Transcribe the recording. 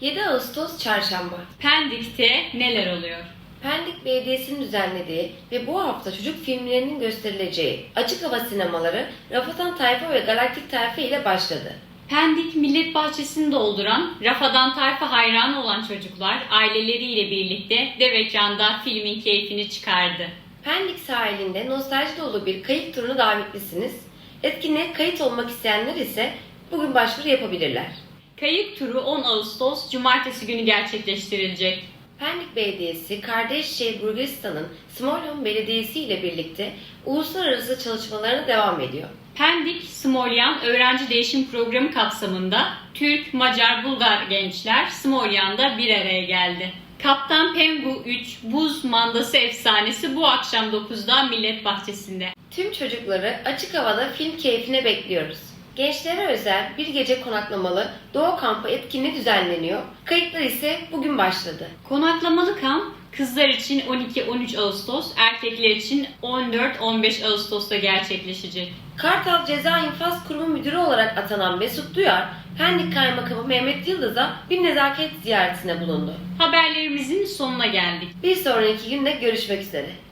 7 Ağustos Çarşamba. Pendik'te neler oluyor? Pendik Belediyesi'nin düzenlediği ve bu hafta çocuk filmlerinin gösterileceği açık hava sinemaları Rafatan Tayfa ve Galaktik Tayfa ile başladı. Pendik Millet Bahçesi'ni dolduran, Rafadan Tayfa hayranı olan çocuklar aileleriyle birlikte dev ekranda filmin keyfini çıkardı. Pendik sahilinde nostalji dolu bir kayık turuna davetlisiniz. Etkinliğe kayıt olmak isteyenler ise bugün başvuru yapabilirler. Kayık turu 10 Ağustos Cumartesi günü gerçekleştirilecek. Pendik Belediyesi, kardeş şehir Bulgaristan'ın Smolyan Belediyesi ile birlikte uluslararası çalışmalarına devam ediyor. Pendik Smolyan Öğrenci Değişim Programı kapsamında Türk, Macar, Bulgar gençler Smolyan'da bir araya geldi. Kaptan Pengu 3 Buz Mandası Efsanesi bu akşam 9'da Millet Bahçesi'nde. Tüm çocukları açık havada film keyfine bekliyoruz. Gençlere özel bir gece konaklamalı Doğu Kampı etkinliği düzenleniyor. Kayıtlar ise bugün başladı. Konaklamalı kamp kızlar için 12-13 Ağustos, erkekler için 14-15 Ağustos'ta gerçekleşecek. Kartal Ceza İnfaz Kurumu Müdürü olarak atanan Mesut Duyar, Pendik Kaymakamı Mehmet Yıldız'a bir nezaket ziyaretine bulundu. Haberlerimizin sonuna geldik. Bir sonraki günde görüşmek üzere.